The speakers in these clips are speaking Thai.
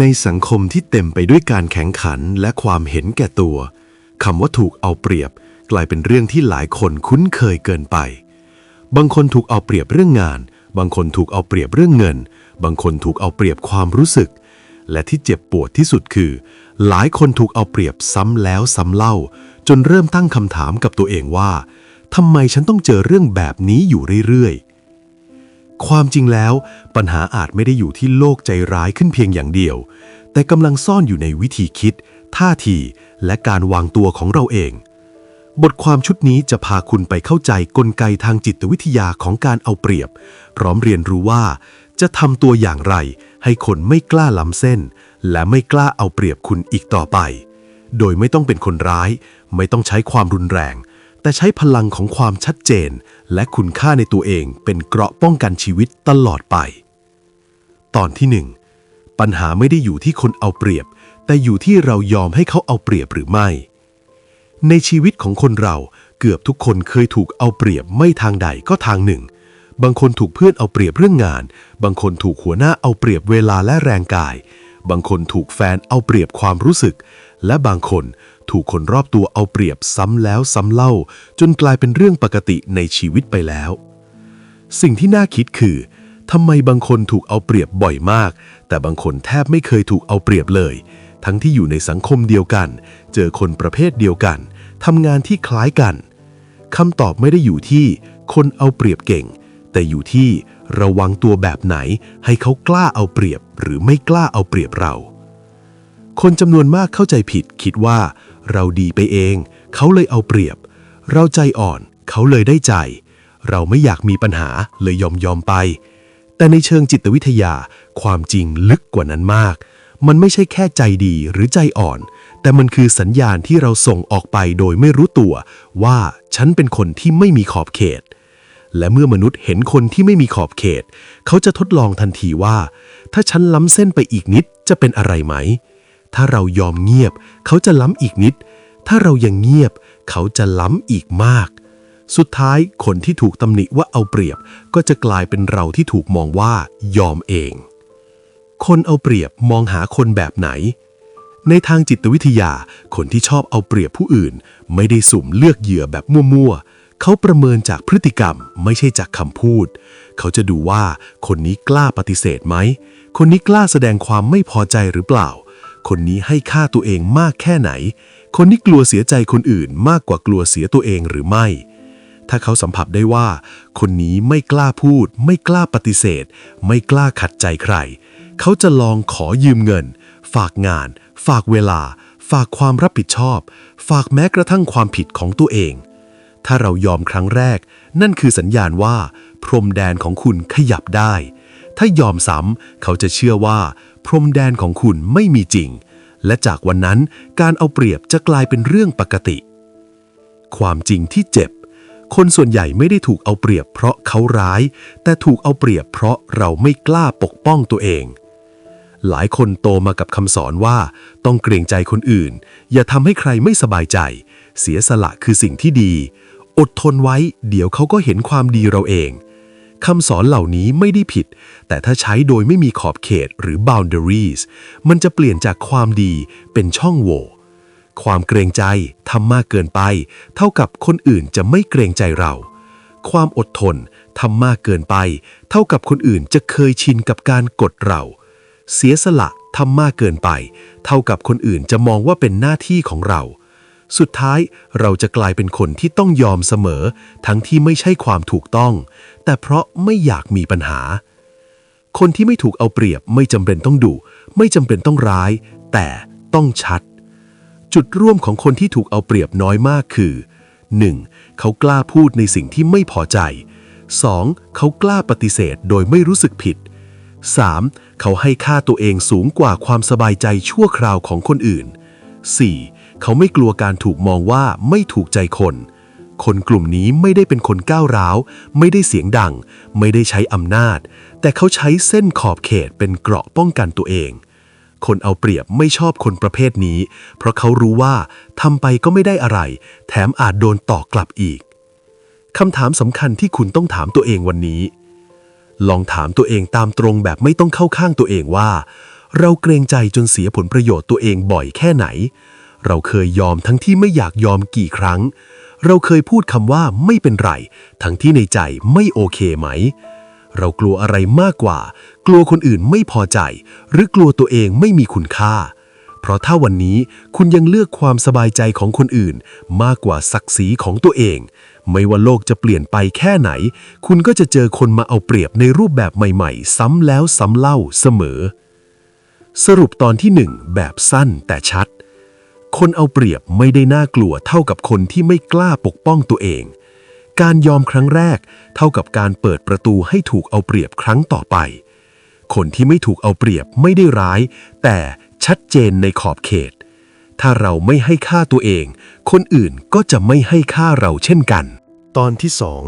ในสังคมที่เต็มไปด้วยการแข่งขันและความเห็นแก่ตัวคำว่าถูกเอาเปรียบ กลายเป็นเรื่องที่หลายคนคุ้นเคยเกินไป บางคนถูกเอาเปรียบเรื่องงาน บางคนถูกเอาเปรียบเรื่องเงิน บางคนถูกเอาเปรียบความรู้สึก และที่เจ็บปวดที่สุดคือ หลายคนถูกเอาเปรียบซ้ำแล้วซ้ำเล่า จนเริ่มตั้งคำถามกับตัวเองว่าทำไมฉันต้องเจอเรื่องแบบนี้อยู่เรื่อยๆ ความจริงแล้ว ปัญหาอาจไม่ได้อยู่ที่โลกใจร้ายขึ้นเพียงอย่างเดียว แต่กำลังซ่อนอยู่ในวิธีคิด ท่าที และการวางตัวของเราเอง บทความชุดนี้จะพาคุณไปเข้าใจกลไกทางจิตวิทยาของการเอาเปรียบ พร้อมเรียนรู้ว่า จะทำตัวอย่างไร ให้คนไม่กล้าล้ำเส้น และไม่กล้าเอาเปรียบคุณอีกต่อไป โดยไม่ต้องเป็นคนร้าย ไม่ต้องใช้ความรุนแรง แต่ใช้พลังของความชัดเจน และคุณค่าในตัวเองเป็นเกราะป้องกันชีวิตตลอดไป ตอนที่หนึ่งปัญหาไม่ได้อยู่ที่คนเอาเปรียบ แต่อยู่ที่เรายอมให้เขาเอาเปรียบหรือไม่ ในชีวิตของคนเราเกือบทุกคนเคยถูกเอาเปรียบไม่ทางใดก็ทางหนึ่ง บางคนถูกเพื่อนเอาเปรียบเรื่องงาน บางคนถูกหัวหน้าเอาเปรียบเวลาและแรงกาย บางคนถูกแฟนเอาเปรียบความรู้สึก และบางคนถูกคนรอบตัวเอาเปรียบซ้ำแล้วซ้ำเล่า จนกลายเป็นเรื่องปกติในชีวิตไปแล้ว สิ่งที่น่าคิดคือทำไมบางคนถูกเอาเปรียบบ่อยมาก แต่บางคนแทบไม่เคยถูกเอาเปรียบเลย ทั้งที่อยู่ในสังคมเดียวกัน เจอคนประเภทเดียวกันทำงานที่คล้ายกันคำตอบไม่ได้อยู่ที่คนเอาเปรียบเก่ง แต่อยู่ที่ระวังตัวแบบไหนให้เขากล้าเอาเปรียบหรือไม่กล้าเอาเปรียบเรา คนจำนวนมากเข้าใจผิดคิดว่าเราดีไปเอง เขาเลยเอาเปรียบ เราใจอ่อน เขาเลยได้ใจ เราไม่อยากมีปัญหาเลยยอมยอมไป แต่ในเชิงจิตวิทยาความจริงลึกกว่านั้นมาก มันไม่ใช่แค่ใจดีหรือใจอ่อน แต่มันคือสัญญาณที่เราส่งออกไปโดยไม่รู้ตัว ว่าฉันเป็นคนที่ไม่มีขอบเขต และเมื่อมนุษย์เห็นคนที่ไม่มีขอบเขต เขาจะทดลองทันทีว่า ถ้าฉันล้ำเส้นไปอีกนิดจะเป็นอะไรไหม ถ้าเรายอมเงียบ เขาจะล้ำอีกนิด ถ้าเรายังเงียบ เขาจะล้ำอีกมาก สุดท้ายคนที่ถูกตำหนิว่าเอาเปรียบ ก็จะกลายเป็นเราที่ถูกมองว่ายอมเอง คนเอาเปรียบมองหาคนแบบไหน ในทางจิตวิทยา คนที่ชอบเอาเปรียบผู้อื่น ไม่ได้สุ่มเลือกเหยื่อแบบมั่วๆ เขาประเมินจากพฤติกรรมไม่ใช่จากคำพูด เขาจะดูว่าคนนี้กล้าปฏิเสธไหม คนนี้กล้าแสดงความไม่พอใจหรือเปล่า คนนี้ให้ค่าตัวเองมากแค่ไหน คนนี้กลัวเสียใจคนอื่นมากกว่ากลัวเสียตัวเองหรือไม่ ถ้าเขาสัมผัสได้ว่า คนนี้ไม่กล้าพูด ไม่กล้าปฏิเสธ ไม่กล้าขัดใจใคร เขาจะลองขอยืมเงิน ฝากงาน ฝากเวลา ฝากความรับผิดชอบ ฝากแม้กระทั่งความผิดของตัวเอง ถ้าเรายอมครั้งแรก นั่นคือสัญญาณว่า พรมแดนของคุณขยับได้ถ้ายอมซ้ำเขาจะเชื่อว่า พรมแดนของคุณไม่มีจริง และจากวันนั้นการเอาเปรียบจะกลายเป็นเรื่องปกติ ความจริงที่เจ็บ คนส่วนใหญ่ไม่ได้ถูกเอาเปรียบเพราะเขาร้าย แต่ถูกเอาเปรียบเพราะเราไม่กล้าปกป้องตัวเอง หลายคนโตมากับคำสอนว่า ต้องเกรงใจคนอื่น อย่าทำให้ใครไม่สบายใจ เสียสละคือสิ่งที่ดี อดทนไว้ เดี๋ยวเขาก็เห็นความดีเราเอง คำสอนเหล่านี้ไม่ได้ผิด แต่ถ้าใช้โดยไม่มีขอบเขตหรือ boundaries มันจะเปลี่ยนจากความดีเป็นช่องโหว่ความเกรงใจทำมากเกินไป เท่ากับคนอื่นจะไม่เกรงใจเรา ความอดทนทำมากเกินไป เท่ากับคนอื่นจะเคยชินกับการกดเรา เสียสละทำมากเกินไป เท่ากับคนอื่นจะมองว่าเป็นหน้าที่ของเรา สุดท้ายเราจะกลายเป็นคนที่ต้องยอมเสมอ ทั้งที่ไม่ใช่ความถูกต้อง แต่เพราะไม่อยากมีปัญหา คนที่ไม่ถูกเอาเปรียบไม่จำเป็นต้องดุไม่จำเป็นต้องร้าย แต่ต้องชัด จุดร่วมของคนที่ถูกเอาเปรียบน้อยมากคือ 1. เขากล้าพูดในสิ่งที่ไม่พอใจ 2. เขากล้าปฏิเสธโดยไม่รู้สึกผิด 3. เขาให้ค่าตัวเองสูงกว่าความสบายใจชั่วคราวของคนอื่น 4. เขาไม่กลัวการถูกมองว่าไม่ถูกใจคน คนกลุ่มนี้ไม่ได้เป็นคนก้าวร้าว ไม่ได้เสียงดัง ไม่ได้ใช้อำนาจ แต่เขาใช้เส้นขอบเขตเป็นเกราะป้องกันตัวเอง คนเอาเปรียบไม่ชอบคนประเภทนี้ เพราะเขารู้ว่าทำไปก็ไม่ได้อะไร แถมอาจโดนต่อกลับอีกคำถามสำคัญที่คุณต้องถามตัวเองวันนี้ ลองถามตัวเองตามตรงแบบไม่ต้องเข้าข้างตัวเองว่า เราเกรงใจจนเสียผลประโยชน์ตัวเองบ่อยแค่ไหน เราเคยยอมทั้งที่ไม่อยากยอมกี่ครั้ง เราเคยพูดคำว่าไม่เป็นไร ทั้งที่ในใจไม่โอเคไหม เรากลัวอะไรมากกว่า กลัวคนอื่นไม่พอใจ หรือกลัวตัวเองไม่มีคุณค่า เพราะถ้าวันนี้คุณยังเลือกความสบายใจของคนอื่น มากกว่าศักดิ์ศรีของตัวเอง ไม่ว่าโลกจะเปลี่ยนไปแค่ไหน คุณก็จะเจอคนมาเอาเปรียบในรูปแบบใหม่ ๆ ซ้ำแล้วซ้ำเล่าเสมอ สรุปตอนที่หนึ่งแบบสั้นแต่ชัด คนเอาเปรียบไม่ได้น่ากลัวเท่ากับคนที่ไม่กล้าปกป้องตัวเอง การยอมครั้งแรก เท่ากับการเปิดประตูให้ถูกเอาเปรียบครั้งต่อไป คนที่ไม่ถูกเอาเปรียบไม่ได้ร้าย แต่ชัดเจนในขอบเขต ถ้าเราไม่ให้ค่าตัวเอง คนอื่นก็จะไม่ให้ค่าเราเช่นกัน ตอนที่สอง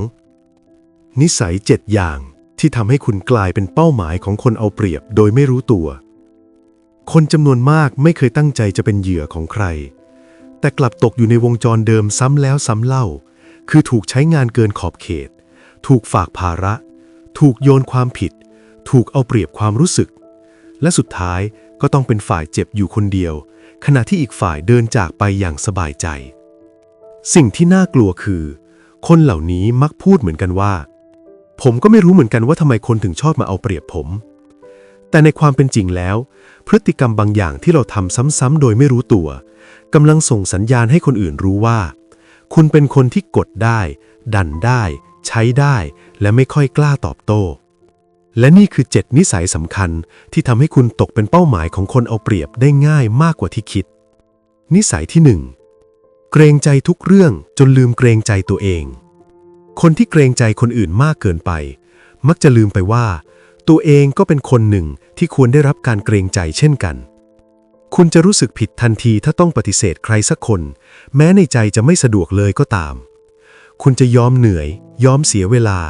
นิสัยเจ็ดอย่างที่ทำให้คุณกลายเป็นเป้าหมายของคนเอาเปรียบโดยไม่รู้ตัว คนจำนวนมากไม่เคยตั้งใจจะเป็นเหยื่อของใคร แต่กลับตกอยู่ในวงจรเดิมซ้ำแล้วซ้ำเล่า คือถูกใช้งานเกินขอบเขต ถูกฝากภาระ ถูกโยนความผิด ถูกเอาเปรียบความรู้สึก และสุดท้ายก็ต้องเป็นฝ่ายเจ็บอยู่คนเดียว ขณะที่อีกฝ่ายเดินจากไปอย่างสบายใจ สิ่งที่น่ากลัวคือ คนเหล่านี้มักพูดเหมือนกันว่า ผมก็ไม่รู้เหมือนกันว่าทำไมคนถึงชอบมาเอาเปรียบผม แต่ในความเป็นจริงแล้ว พฤติกรรมบางอย่างที่เราทำซ้ำๆโดยไม่รู้ตัวกำลังส่งสัญญาณให้คนอื่นรู้ว่า คุณเป็นคนที่กดได้ ดันได้ ใช้ได้ และไม่ค่อยกล้าตอบโต้ และนี่คือ 7 นิสัยสำคัญที่ทำให้คุณตกเป็นเป้าหมายของคนเอาเปรียบได้ง่ายมากกว่าที่คิด นิสัยที่ 1 เกรงใจทุกเรื่องจนลืมเกรงใจตัวเอง คนที่เกรงใจคนอื่นมากเกินไป มักจะลืมไปว่า ตัวเองก็เป็นคนหนึ่งที่ควรได้รับการเกรงใจเช่นกัน คุณจะรู้สึกผิดทันทีถ้าต้องปฏิเสธใครสักคน แม้ในใจจะไม่สะดวกเลยก็ตาม คุณจะยอมเหนื่อย ยอมเสียเวลา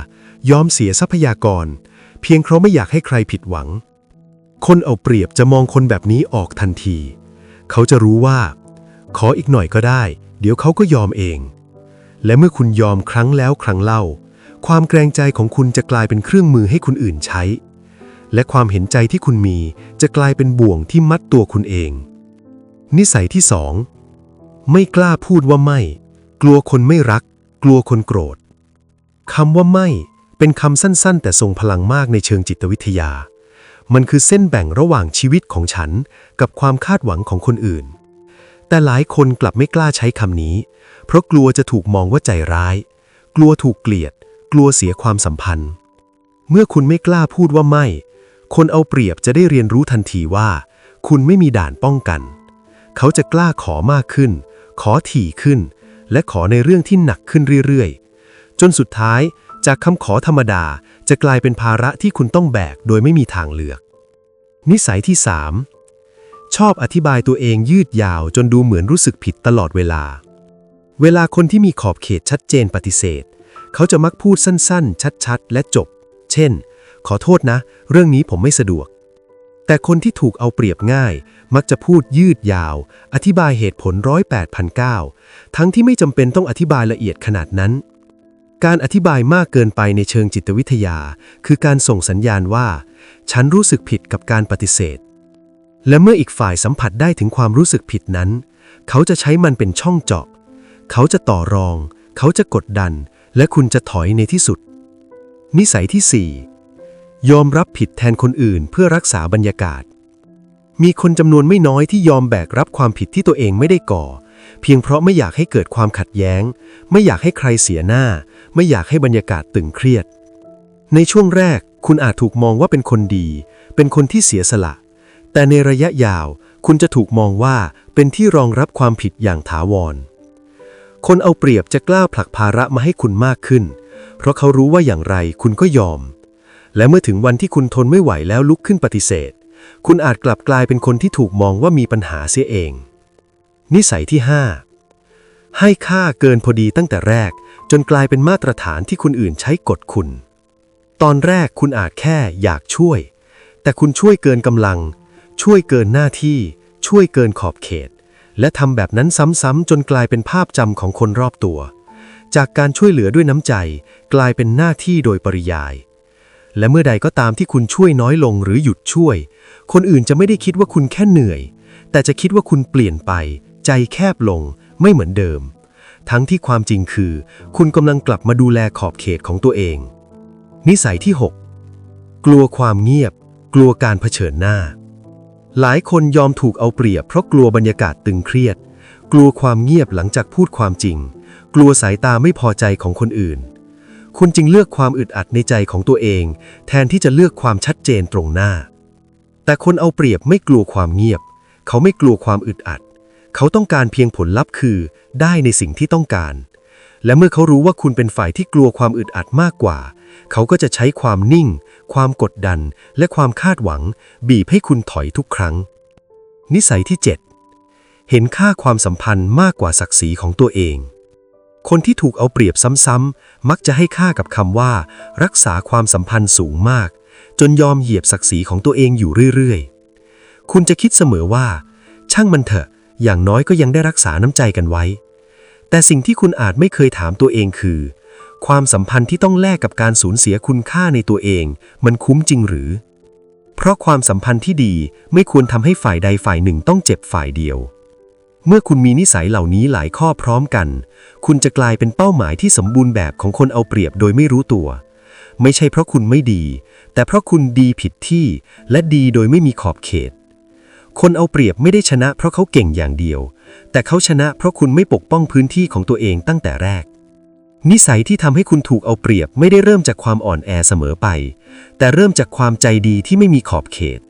ยอมเสียทรัพยากร เพียงเพราะไม่อยากให้ใครผิดหวัง คนเอาเปรียบจะมองคนแบบนี้ออกทันที เขาจะรู้ว่า ขออีกหน่อยก็ได้ เดี๋ยวเขาก็ยอมเอง และเมื่อคุณยอมครั้งแล้วครั้งเล่า ความเกรงใจของคุณจะกลายเป็นเครื่องมือให้คนอื่นใช้ และความเห็นใจที่คุณมีจะกลายเป็นบ่วงที่มัดตัวคุณเอง นิสัยที่สองไม่กล้าพูดว่าไม่ กลัวคนไม่รัก กลัวคนโกรธคำว่าไม่ เป็นคำสั้นๆ แต่ทรงพลังมากในเชิงจิตวิทยา มันคือเส้นแบ่งระหว่างชีวิตของฉัน กับความคาดหวังของคนอื่น แต่หลายคนกลับไม่กล้าใช้คำนี้ เพราะกลัวจะถูกมองว่าใจร้าย กลัวถูกเกลียด กลัวเสียความสัมพันธ์ เมื่อคุณไม่กล้าพูดว่าไม่ คนเอาเปรียบจะได้เรียนรู้ทันทีว่า คุณไม่มีด่านป้องกัน เขาจะกล้าขอมากขึ้น ขอถี่ขึ้น และขอในเรื่องที่หนักขึ้นเรื่อยๆ จนสุดท้ายจากคำขอธรรมดาจะกลายเป็นภาระที่คุณต้องแบกโดยไม่มีทางเลือก นิสัยที่ 3 ชอบอธิบายตัวเองยืดยาวจนดูเหมือนรู้สึกผิดตลอดเวลา เวลาคนที่มีขอบเขตชัดเจนปฏิเสธ เขาจะมักพูดสั้นๆ ชัดๆ และจบ เช่น ขอโทษนะ เรื่องนี้ผมไม่สะดวก แต่คนที่ถูกเอาเปรียบง่าย มักจะพูดยืดยาว อธิบายเหตุผลร้อยแปดพันเก้าทั้งที่ไม่จำเป็นต้องอธิบายละเอียดขนาดนั้น การอธิบายมากเกินไปในเชิงจิตวิทยา คือการส่งสัญญาณว่า ฉันรู้สึกผิดกับการปฏิเสธ และเมื่ออีกฝ่ายสัมผัสได้ถึงความรู้สึกผิดนั้น เขาจะใช้มันเป็นช่องเจาะ เขาจะต่อรอง เขาจะกดดัน และคุณจะถอยในที่สุด นิสัยที่ 4 ยอมรับผิดแทนคนอื่นเพื่อรักษาบรรยากาศ มีคนจำนวนไม่น้อยที่ยอมแบกรับความผิดที่ตัวเองไม่ได้ก่อ เพียงเพราะไม่อยากให้เกิดความขัดแย้ง ไม่อยากให้ใครเสียหน้า ไม่อยากให้บรรยากาศตึงเครียด ในช่วงแรกคุณอาจถูกมองว่าเป็นคนดี เป็นคนที่เสียสละ แต่ในระยะยาวคุณจะถูกมองว่าเป็นที่รองรับความผิดอย่างถาวร คนเอาเปรียบจะกล้าผลักภาระมาให้คุณมากขึ้น เพราะเขารู้ว่าอย่างไรคุณก็ยอม และเมื่อถึงวันที่คุณทนไม่ไหวแล้วลุกขึ้นปฏิเสธ คุณอาจกลับกลายเป็นคนที่ถูกมองว่ามีปัญหาเสียเอง นิสัยที่ 5 ให้ค่าเกินพอดีตั้งแต่แรก จนกลายเป็นมาตรฐานที่คนอื่นใช้กดคุณ ตอนแรกคุณอาจแค่อยากช่วย แต่คุณช่วยเกินกำลัง ช่วยเกินหน้าที่ ช่วยเกินขอบเขต และทำแบบนั้นซ้ำๆจนกลายเป็นภาพจำของคนรอบตัว จากการช่วยเหลือด้วยน้ำใจ กลายเป็นหน้าที่โดยปริยาย และเมื่อใดก็ตามที่คุณช่วยน้อยลงหรือหยุดช่วย คนอื่นจะไม่ได้คิดว่าคุณแค่เหนื่อย แต่จะคิดว่าคุณเปลี่ยนไป ใจแคบลง ไม่เหมือนเดิม ทั้งที่ความจริงคือ คุณกำลังกลับมาดูแลขอบเขตของตัวเอง นิสัยที่ 6 กลัวความเงียบ กลัวการเผชิญหน้า หลายคนยอมถูกเอาเปรียบเพราะกลัวบรรยากาศตึงเครียด กลัวความเงียบหลังจากพูดความจริง กลัวสายตาไม่พอใจของคนอื่น คุณจึงเลือกความอึดอัดในใจของตัวเอง แทนที่จะเลือกความชัดเจนตรงหน้า แต่คนเอาเปรียบไม่กลัวความเงียบ เขาไม่กลัวความอึดอัด เขาต้องการเพียงผลลัพธ์คือ ได้ในสิ่งที่ต้องการ และเมื่อเขารู้ว่าคุณเป็นฝ่ายที่กลัวความอึดอัดมากกว่า เขาก็จะใช้ความนิ่ง ความกดดัน และความคาดหวัง บีบให้คุณถอยทุกครั้ง นิสัยที่ 7 เห็นค่าความสัมพันธ์มากกว่าศักดิ์ศรีของตัวเอง คนที่ถูกเอาเปรียบซ้ำๆมักจะให้ค่ากับคำว่า รักษาความสัมพันธ์สูงมาก จนยอมเหยียบศักดิ์ศรีของตัวเองอยู่เรื่อยๆ คุณจะคิดเสมอว่า ช่างมันเถอะ อย่างน้อยก็ยังได้รักษาน้ำใจกันไว้ แต่สิ่งที่คุณอาจไม่เคยถามตัวเองคือ ความสัมพันธ์ที่ต้องแลกกับการสูญเสียคุณค่าในตัวเอง มันคุ้มจริงหรือ เพราะความสัมพันธ์ที่ดีไม่ควรทำให้ฝ่ายใดฝ่ายหนึ่งต้องเจ็บฝ่ายเดียว เมื่อคุณมีนิสัยเหล่านี้หลายข้อพร้อมกัน คุณจะกลายเป็นเป้าหมายที่สมบูรณ์แบบของคนเอาเปรียบโดยไม่รู้ตัว ไม่ใช่เพราะคุณไม่ดี แต่เพราะคุณดีผิดที่ และดีโดยไม่มีขอบเขต คนเอาเปรียบไม่ได้ชนะเพราะเขาเก่งอย่างเดียว แต่เขาชนะเพราะคุณไม่ปกป้องพื้นที่ของตัวเองตั้งแต่แรก นิสัยที่ทำให้คุณถูกเอาเปรียบไม่ได้เริ่มจากความอ่อนแอเสมอไป แต่เริ่มจากความใจดีที่ไม่มีขอบเขต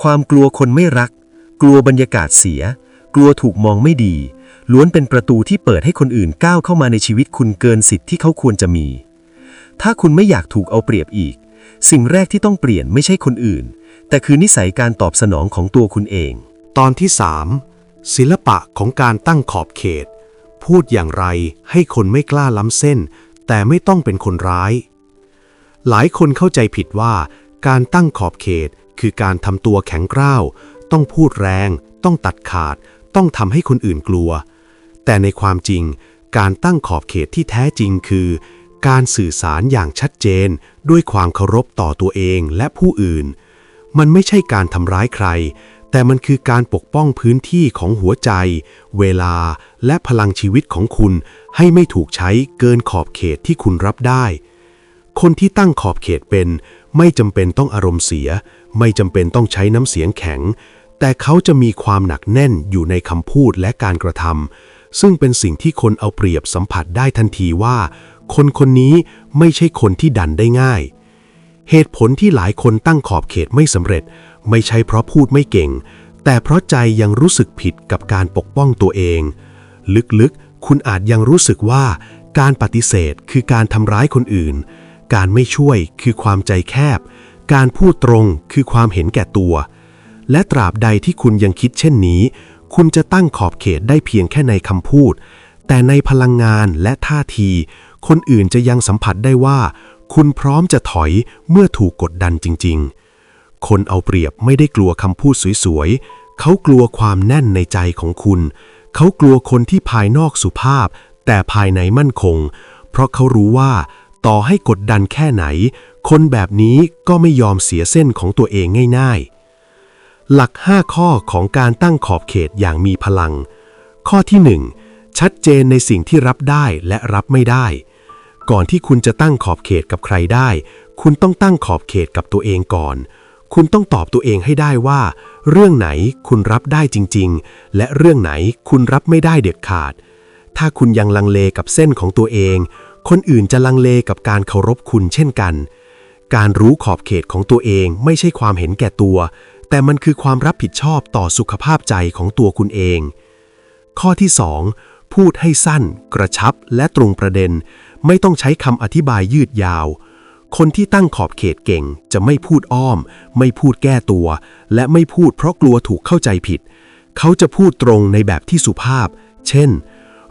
ความกลัวคนไม่รัก กลัวบรรยากาศเสีย กลัวถูกมองไม่ดี ล้วนเป็นประตูที่เปิดให้คนอื่นก้าวเข้ามาในชีวิตคุณเกินสิทธิ์ที่เขาควรจะมี ถ้าคุณไม่อยากถูกเอาเปรียบอีก สิ่งแรกที่ต้องเปลี่ยนไม่ใช่คนอื่น แต่คือนิสัยการตอบสนองของตัวคุณเอง ตอนที่ 3 ศิลปะของการตั้งขอบเขต พูดอย่างไรให้คนไม่กล้าล้ำเส้น แต่ไม่ต้องเป็นคนร้าย หลายคนเข้าใจผิดว่า การตั้งขอบเขตคือการทำตัวแข็งกร้าว ต้องพูดแรง ต้องตัดขาด ต้องทำให้คนอื่นกลัว แต่ในความจริง การตั้งขอบเขตที่แท้จริงคือ การสื่อสารอย่างชัดเจน ด้วยความเคารพต่อตัวเองและผู้อื่น มันไม่ใช่การทำร้ายใคร แต่มันคือการปกป้องพื้นที่ของหัวใจ เวลา และพลังชีวิตของคุณ ให้ไม่ถูกใช้เกินขอบเขตที่คุณรับได้ คนที่ตั้งขอบเขตเป็น ไม่จำเป็นต้องอารมณ์เสีย ไม่จำเป็นต้องใช้น้ำเสียงแข็ง แต่เขาจะมีความหนักแน่นอยู่ในคำพูดและการกระทำซึ่งเป็นสิ่งที่คนเอาเปรียบสัมผัสได้ทันทีว่า คนคนนี้ไม่ใช่คนที่ดันได้ง่าย เหตุผลที่หลายคนตั้งขอบเขตไม่สำเร็จ ไม่ใช่เพราะพูดไม่เก่ง แต่เพราะใจยังรู้สึกผิดกับการปกป้องตัวเอง ลึกๆ คุณอาจยังรู้สึกว่า การปฏิเสธคือการทำร้ายคนอื่น การไม่ช่วยคือความใจแคบ การพูดตรงคือความเห็นแก่ตัว และตราบใดที่คุณยังคิดเช่นนี้ คุณจะตั้งขอบเขตได้เพียงแค่ในคำพูด แต่ในพลังงานและท่าที คนอื่นจะยังสัมผัสได้ว่า คุณพร้อมจะถอยเมื่อถูกกดดันจริง ๆ คนเอาเปรียบไม่ได้กลัวคำพูดสวยๆ เขากลัวความแน่นในใจของคุณ เขากลัวคนที่ภายนอกสุภาพ แต่ภายในมั่นคง เพราะเขารู้ว่า ต่อให้กดดันแค่ไหน คนแบบนี้ก็ไม่ยอมเสียเส้นของตัวเองง่าย ๆ หลัก 5 ข้อของการตั้งขอบเขตอย่างมีพลัง ข้อที่ 1 ชัดเจนในสิ่งที่รับได้และรับไม่ได้ ก่อนที่คุณจะตั้งขอบเขตกับใครได้ คุณต้องตั้งขอบเขตกับตัวเองก่อน คุณต้องตอบตัวเองให้ได้ว่า เรื่องไหนคุณรับได้จริง ๆ และเรื่องไหนคุณรับไม่ได้เด็ดขาด ถ้าคุณยังลังเลกับเส้นของตัวเอง คนอื่นจะลังเลกับการเคารพคุณเช่นกัน การรู้ขอบเขตของตัวเองไม่ใช่ความเห็นแก่ตัว แต่มันคือความรับผิดชอบต่อสุขภาพใจของตัวคุณเอง ข้อที่ 2 พูดให้สั้น กระชับและตรงประเด็น ไม่ต้องใช้คำอธิบายยืดยาว คนที่ตั้งขอบเขตเก่งจะไม่พูดอ้อม ไม่พูดแก้ตัว และไม่พูดเพราะกลัวถูกเข้าใจผิด เขาจะพูดตรงในแบบที่สุภาพ เช่น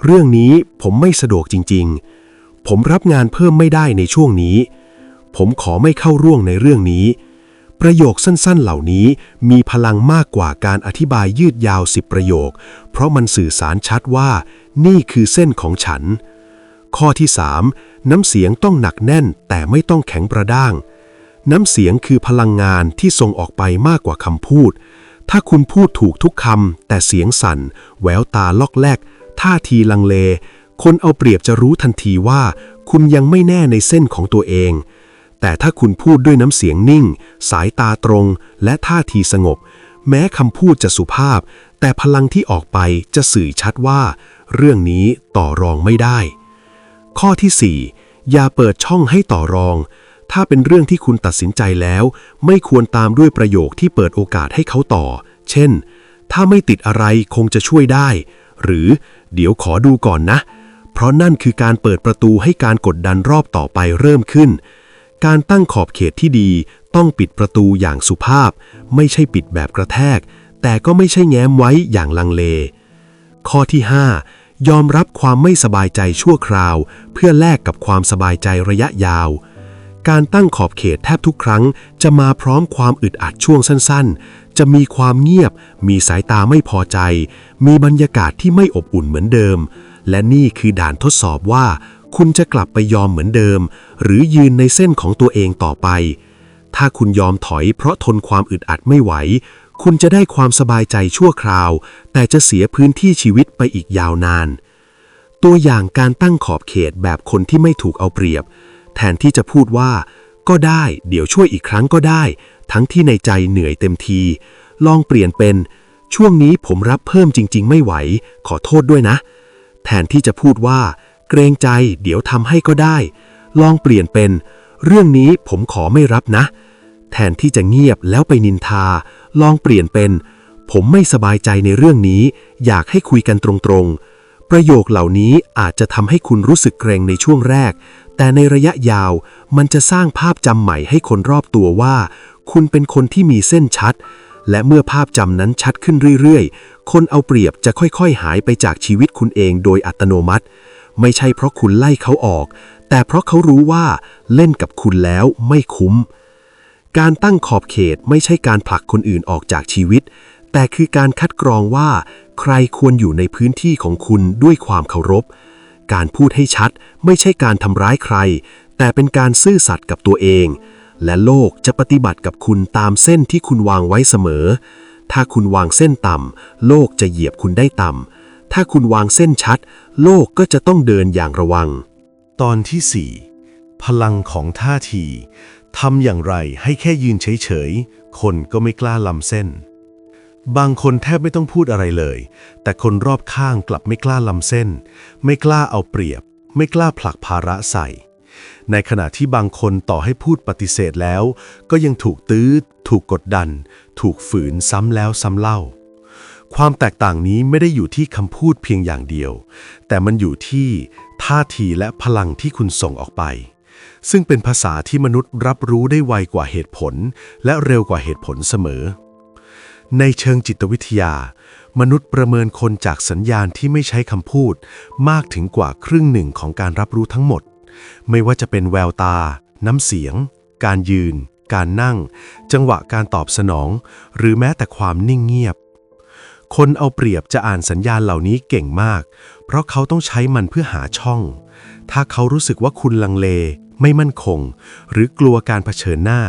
เรื่องนี้ผมไม่สะดวกจริง ๆ ผมรับงานเพิ่มไม่ได้ในช่วงนี้ ผมขอไม่เข้าร่วงในเรื่องนี้ ประโยคสั้นๆเหล่านี้มีพลังมากกว่าการอธิบายยืดยาวสิบประโยค เพราะมันสื่อสารชัดว่า นี่คือเส้นของฉัน ข้อที่ 3 น้ำเสียงต้องหนักแน่นแต่ไม่ต้องแข็งประด้าง น้ำเสียงคือพลังงานที่ส่งออกไปมากกว่าคำพูด ถ้าคุณพูดถูกทุกคำแต่เสียงสั่น แววตาลอกแลก ท่าทีลังเล คนเอาเปรียบจะรู้ทันทีว่า คุณยังไม่แน่ในเส้นของตัวเอง แต่ถ้าคุณพูดด้วยน้ำเสียงนิ่ง สายตาตรง และท่าทีสงบ แม้คำพูดจะสุภาพ แต่พลังที่ออกไปจะสื่อชัดว่า เรื่องนี้ต่อรองไม่ได้ ข้อที่ 4 อย่าเปิดช่องให้ต่อรอง ถ้าเป็นเรื่องที่คุณตัดสินใจแล้ว ไม่ควรตามด้วยประโยคที่เปิดโอกาสให้เขาต่อ เช่น ถ้าไม่ติดอะไรคงจะช่วยได้ หรือเดี๋ยวขอดูก่อนนะ เพราะนั่นคือการเปิดประตูให้การกดดันรอบต่อไปเริ่มขึ้น การตั้งขอบเขตที่ดีต้องปิดประตูอย่างสุภาพ ไม่ใช่ปิดแบบกระแทก แต่ก็ไม่ใช่แง้มไว้อย่างลังเล ข้อที่ 5 ยอมรับความไม่สบายใจชั่วคราว เพื่อแลกกับความสบายใจระยะยาว การตั้งขอบเขตแทบทุกครั้ง จะมาพร้อมความอึดอัดช่วงสั้นๆ จะมีความเงียบ มีสายตาไม่พอใจ มีบรรยากาศที่ไม่อบอุ่นเหมือนเดิม และนี่คือด่านทดสอบว่า คุณจะกลับไปยอมเหมือนเดิม หรือยืนในเส้นของตัวเองต่อไป ถ้าคุณยอมถอยเพราะทนความอึดอัดไม่ไหว คุณจะได้ความสบายใจชั่วคราว แต่จะเสียพื้นที่ชีวิตไปอีกยาวนาน ตัวอย่างการตั้งขอบเขตแบบคนที่ไม่ถูกเอาเปรียบ แทนที่จะพูดว่า ก็ได้ เดี๋ยวช่วยอีกครั้งก็ได้ ทั้งที่ในใจเหนื่อยเต็มที ลองเปลี่ยนเป็น ช่วงนี้ผมรับเพิ่มจริง ๆ ไม่ไหว ขอโทษด้วยนะ แทนที่จะพูดว่า เกรงใจเดี๋ยวทำให้ก็ได้ ลองเปลี่ยนเป็น เรื่องนี้ผมขอไม่รับนะ แทนที่จะเงียบแล้วไปนินทา ลองเปลี่ยนเป็น ผมไม่สบายใจในเรื่องนี้ อยากให้คุยกันตรงๆ ประโยคเหล่านี้อาจจะทำให้คุณรู้สึกเกรงในช่วงแรก แต่ในระยะยาวมันจะสร้างภาพจำใหม่ให้คนรอบตัวว่า คุณเป็นคนที่มีเส้นชัด และเมื่อภาพจำนั้นชัดขึ้นเรื่อยๆ คนเอาเปรียบจะค่อยๆ หายไปจากชีวิตคุณเองโดยอัตโนมัติ ไม่ใช่เพราะคุณไล่เขาออก แต่เพราะเขารู้ว่าเล่นกับคุณแล้วไม่คุ้ม การตั้งขอบเขตไม่ใช่การผลักคนอื่นออกจากชีวิต แต่คือการคัดกรองว่า ใครควรอยู่ในพื้นที่ของคุณด้วยความเคารพ การพูดให้ชัดไม่ใช่การทำร้ายใคร แต่เป็นการซื่อสัตย์กับตัวเอง และโลกจะปฏิบัติกับคุณตามเส้นที่คุณวางไว้เสมอ ถ้าคุณวางเส้นต่ำโลกจะเหยียบคุณได้ต่ำ ถ้าคุณวางเส้นชัด โลกก็จะต้องเดินอย่างระวัง ตอนที่ 4 พลังของท่าทีทำอย่างไรให้แค่ยืนเฉยๆ คนก็ไม่กล้าลำเส้น บางคนแทบไม่ต้องพูดอะไรเลย แต่คนรอบข้างกลับไม่กล้าลำเส้น ไม่กล้าเอาเปรียบ ไม่กล้าผลักภาระใส่ ในขณะที่บางคนต่อให้พูดปฏิเสธแล้ว ก็ยังถูกตื้อ ถูกกดดัน ถูกฝืนซ้ำแล้วซ้ำเล่า ความแตกต่างนี้ไม่ได้อยู่ที่คำพูดเพียงอย่างเดียว แต่มันอยู่ที่ท่าทีและพลังที่คุณส่งออกไป ซึ่งเป็นภาษาที่มนุษย์รับรู้ได้ไวกว่าเหตุผล และเร็วกว่าเหตุผลเสมอ ในเชิงจิตวิทยา มนุษย์ประเมินคนจากสัญญาณที่ไม่ใช้คำพูด มากถึงกว่าครึ่งหนึ่งของการรับรู้ทั้งหมด ไม่ว่าจะเป็นแววตา น้ำเสียง การยืน การนั่ง จังหวะการตอบสนอง หรือแม้แต่ความนิ่งเงียบ คนเอาเปรียบจะอ่านสัญญาณเหล่านี้เก่งมาก เพราะเขาต้องใช้มันเพื่อหาช่อง ถ้าเขารู้สึกว่าคุณลังเล ไม่มั่นคง หรือกลัวการเผชิญหน้า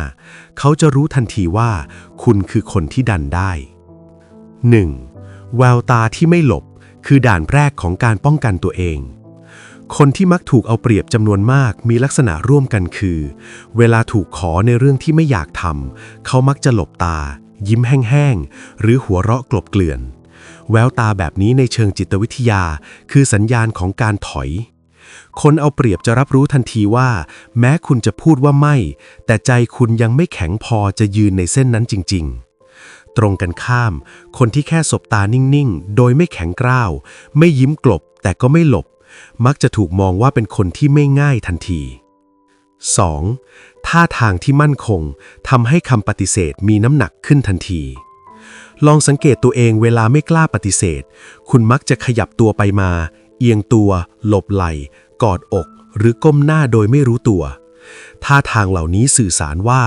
เขาจะรู้ทันทีว่า คุณคือคนที่ดันได้ 1. แววตาที่ไม่หลบ คือด่านแรกของการป้องกันตัวเองคนที่มักถูกเอาเปรียบจำนวนมากมีลักษณะร่วมกันคือ เวลาถูกขอในเรื่องที่ไม่อยากทำเขามักจะหลบตา ยิ้มแห้งๆ หรือหัวเราะกลบเกลื่อน แววตาแบบนี้ในเชิงจิตวิทยา คือสัญญาณของการถอย คนเอาเปรียบจะรับรู้ทันทีว่า แม้คุณจะพูดว่าไม่ แต่ใจคุณยังไม่แข็งพอจะยืนในเส้นนั้นจริง ๆตรงกันข้าม คนที่แค่สบตานิ่ง ๆ โดยไม่แข็งกร้าว ไม่ยิ้มกลบ แต่ก็ไม่หลบ มักจะถูกมองว่าเป็นคนที่ไม่ง่ายทันที 2. ท่าทางที่มั่นคงทำให้คำปฏิเสธมีน้ำหนักขึ้นทันที ลองสังเกตตัวเองเวลาไม่กล้าปฏิเสธ คุณมักจะขยับตัวไปมา เอียงตัว หลบไหล กอดอก หรือก้มหน้าโดยไม่รู้ตัว ท่าทางเหล่านี้สื่อสารว่า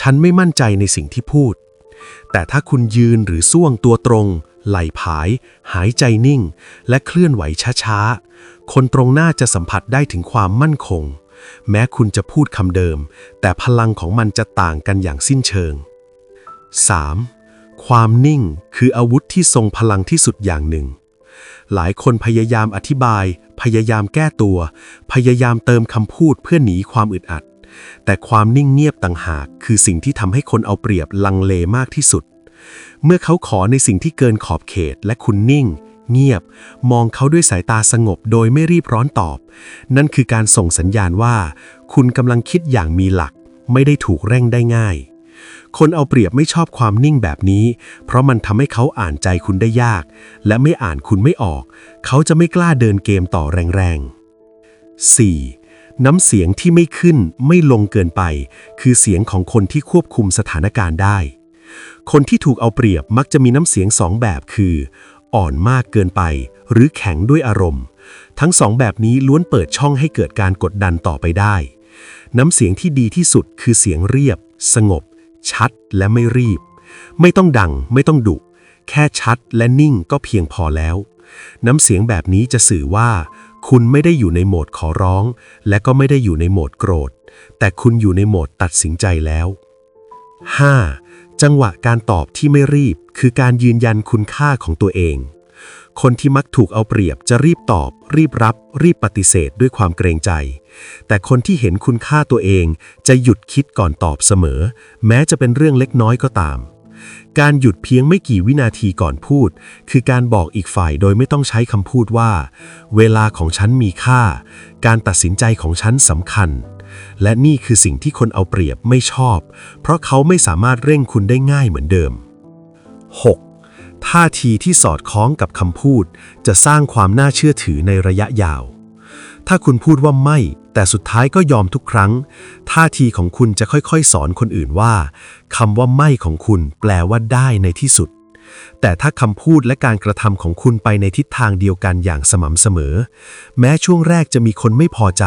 ฉันไม่มั่นใจในสิ่งที่พูด แต่ถ้าคุณยืนหรือส่วงตัวตรง ไหลผาย หายใจนิ่ง และเคลื่อนไหวช้าๆ คนตรงหน้าจะสัมผัสได้ถึงความมั่นคง แม้คุณจะพูดคำเดิม แต่พลังของมันจะต่างกันอย่างสิ้นเชิง 3. ความนิ่งคืออาวุธที่ทรงพลังที่สุดอย่างหนึ่ง หลายคนพยายามอธิบาย พยายามแก้ตัว พยายามเติมคำพูดเพื่อหนีความอึดอัด แต่ความนิ่งเงียบต่างหาก คือสิ่งที่ทำให้คนเอาเปรียบลังเลมากที่สุด เมื่อเขาขอในสิ่งที่เกินขอบเขตและคุณนิ่ง เงียบมองเขาด้วยสายตาสงบโดยไม่รีบร้อนตอบ นั่นคือการส่งสัญญาณว่า คุณกำลังคิดอย่างมีหลัก ไม่ได้ถูกเร่งได้ง่าย คนเอาเปรียบไม่ชอบความนิ่งแบบนี้ เพราะมันทำให้เขาอ่านใจคุณได้ยาก และไม่อ่านคุณไม่ออก เขาจะไม่กล้าเดินเกมต่อแรงๆ 4. น้ำเสียงที่ไม่ขึ้นไม่ลงเกินไป คือเสียงของคนที่ควบคุมสถานการณ์ได้คนที่ถูกเอาเปรียบมักจะมีน้ำเสียงสองแบบคือ อ่อนมากเกินไป หรือแข็งด้วยอารมณ์ ทั้งสองแบบนี้ล้วนเปิดช่องให้เกิดการกดดันต่อไปได้ น้ำเสียงที่ดีที่สุดคือเสียงเรียบ สงบ ชัดและไม่รีบ ไม่ต้องดัง ไม่ต้องดุ แค่ชัดและนิ่งก็เพียงพอแล้ว น้ำเสียงแบบนี้จะสื่อว่า คุณไม่ได้อยู่ในโหมดขอร้อง และก็ไม่ได้อยู่ในโหมดโกรธ แต่คุณอยู่ในโหมดตัดสินใจแล้ว 5. จังหวะการตอบที่ไม่รีบ คือการยืนยันคุณค่าของตัวเอง คนที่มักถูกเอาเปรียบจะรีบตอบ รีบรับ รีบปฏิเสธด้วยความเกรงใจ แต่คนที่เห็นคุณค่าตัวเองจะหยุดคิดก่อนตอบเสมอ แม้จะเป็นเรื่องเล็กน้อยก็ตาม การหยุดเพียงไม่กี่วินาทีก่อนพูด คือการบอกอีกฝ่ายโดยไม่ต้องใช้คำพูดว่า เวลาของฉันมีค่า การตัดสินใจของฉันสำคัญและนี่คือสิ่งที่คนเอาเปรียบไม่ชอบ เพราะเขาไม่สามารถเร่งคุณได้ง่ายเหมือนเดิม 6. ท่าทีที่สอดคล้องกับคำพูด จะสร้างความน่าเชื่อถือในระยะยาว ถ้าคุณพูดว่าไม่ แต่สุดท้ายก็ยอมทุกครั้ง ท่าทีของคุณจะค่อยๆ สอนคนอื่นว่าคำว่าไม่ของคุณแปลว่าได้ในที่สุด แต่ถ้าคำพูดและการกระทำของคุณไปในทิศทางเดียวกันอย่างสม่ำเสมอ แม้ช่วงแรกจะมีคนไม่พอใจ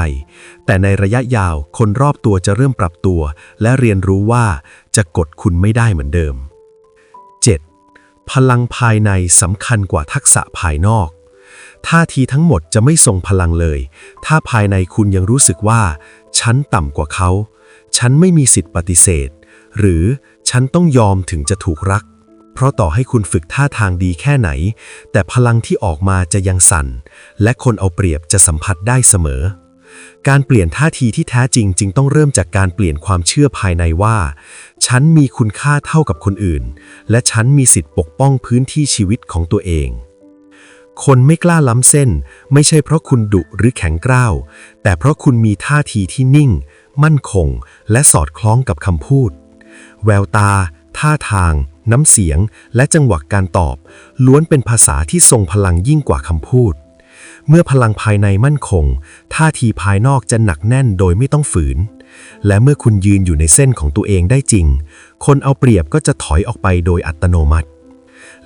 แต่ในระยะยาวคนรอบตัวจะเริ่มปรับตัว และเรียนรู้ว่าจะกดคุณไม่ได้เหมือนเดิม พลังภายในสำคัญกว่าทักษะภายนอก ท่าทีทั้งหมดจะไม่ทรงพลังเลย ถ้าภายในคุณยังรู้สึกว่า ฉันต่ำกว่าเขา ฉันไม่มีสิทธิ์ปฏิเสธ หรือฉันต้องยอมถึงจะถูกรัก เพราะต่อให้คุณฝึกท่าทางดีแค่ไหน แต่พลังที่ออกมาจะยังสั่น และคนเอาเปรียบจะสัมผัสได้เสมอ การเปลี่ยนท่าทีที่แท้จริงจึงต้องเริ่มจากการเปลี่ยนความเชื่อภายในว่า ฉันมีคุณค่าเท่ากับคนอื่น และฉันมีสิทธิ์ปกป้องพื้นที่ชีวิตของตัวเอง คนไม่กล้าล้ำเส้น ไม่ใช่เพราะคุณดุหรือแข็งกร้าว แต่เพราะคุณมีท่าทีที่นิ่ง มั่นคง และสอดคล้องกับคำพูด แววตา ท่าทาง น้ำเสียง และจังหวะการตอบ ล้วนเป็นภาษาที่ทรงพลังยิ่งกว่าคำพูด เมื่อพลังภายในมั่นคง ท่าทีภายนอกจะหนักแน่นโดยไม่ต้องฝืน และเมื่อคุณยืนอยู่ในเส้นของตัวเองได้จริง คนเอาเปรียบก็จะถอยออกไปโดยอัตโนมัติ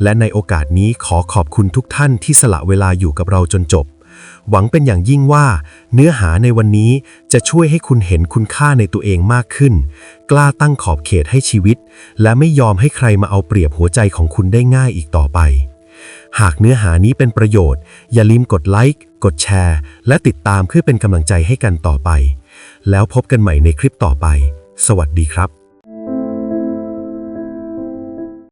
และในโอกาสนี้ขอขอบคุณทุกท่านที่สละเวลาอยู่กับเราจนจบ หวังเป็นอย่างยิ่งว่า เนื้อหาในวันนี้จะช่วยให้คุณเห็นคุณค่าในตัวเองมากขึ้น กล้าตั้งขอบเขตให้ชีวิต และไม่ยอมให้ใครมาเอาเปรียบหัวใจของคุณได้ง่ายอีกต่อไป หากเนื้อหานี้เป็นประโยชน์ อย่าลืมกดไลค์ กดแชร์ และติดตามเพื่อเป็นกำลังใจให้กันต่อไป แล้วพบกันใหม่ในคลิปต่อไป สวัสดีครับ